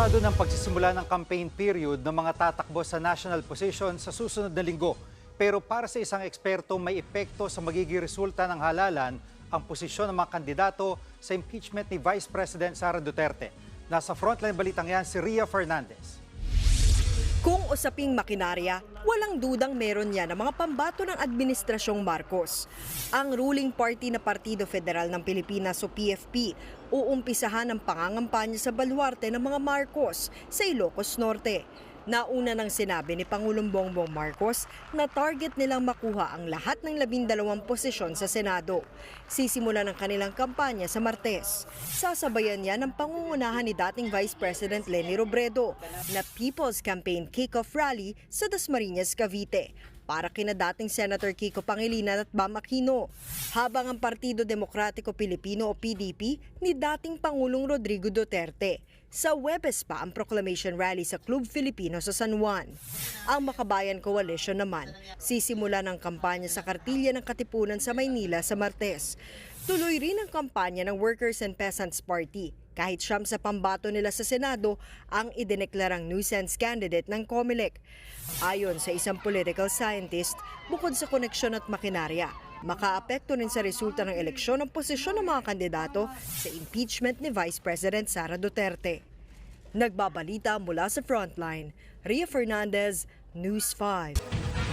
Pasado ng pagsisimula ng campaign period ng mga tatakbo sa national position sa susunod na linggo. Pero para sa isang eksperto, may epekto sa magiging resulta ng halalan ang posisyon ng mga kandidato sa impeachment ni Vice President Sara Duterte. Nasa frontline balitang yan si Ria Fernandez. Usaping makinarya, walang dudang meron niya ng mga pambato ng Administrasyong Marcos. Ang ruling party na Partido Federal ng Pilipinas o PFP uumpisahan ang pangangampanya sa baluarte ng mga Marcos sa Ilocos Norte. Nauna nang sinabi ni Pangulong Bongbong Marcos na target nilang makuha ang lahat ng labindalawang posisyon sa Senado. Sisimula ng kanilang kampanya sa Martes. Sasabayan niya ng pangungunahan ni dating Vice President Leni Robredo na People's Campaign Kickoff Rally sa Dasmariñas, Cavite para kina dating Senator Kiko Pangilinan at Bam Aquino. Habang ang Partido Demokratiko Pilipino o PDP ni dating Pangulong Rodrigo Duterte. Sa Webes pa ang proclamation rally sa Club Filipino sa San Juan. Ang Makabayan Coalition naman, sisimula ng kampanya sa kartilya ng Katipunan sa Maynila sa Martes. Tuloy rin ang kampanya ng Workers and Peasants Party kahit siyam sa pambato nila sa Senado ang idineklarang nuisance candidate ng COMELEC. Ayon sa isang political scientist, bukod sa koneksyon at makinarya, makaapekto rin sa resulta ng eleksyon ang posisyon ng mga kandidato sa impeachment ni Vice President Sara Duterte. Nagbabalita mula sa Frontline, Ria Fernandez, News 5.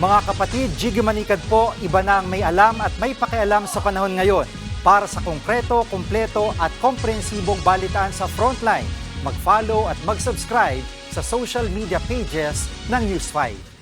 Mga kapatid, Jiggy Manikad po, iba na ang may alam at may pakialam sa panahon ngayon. Para sa konkreto, kumpleto at komprehensibong balitaan sa Frontline, mag-follow at mag-subscribe sa social media pages ng News 5.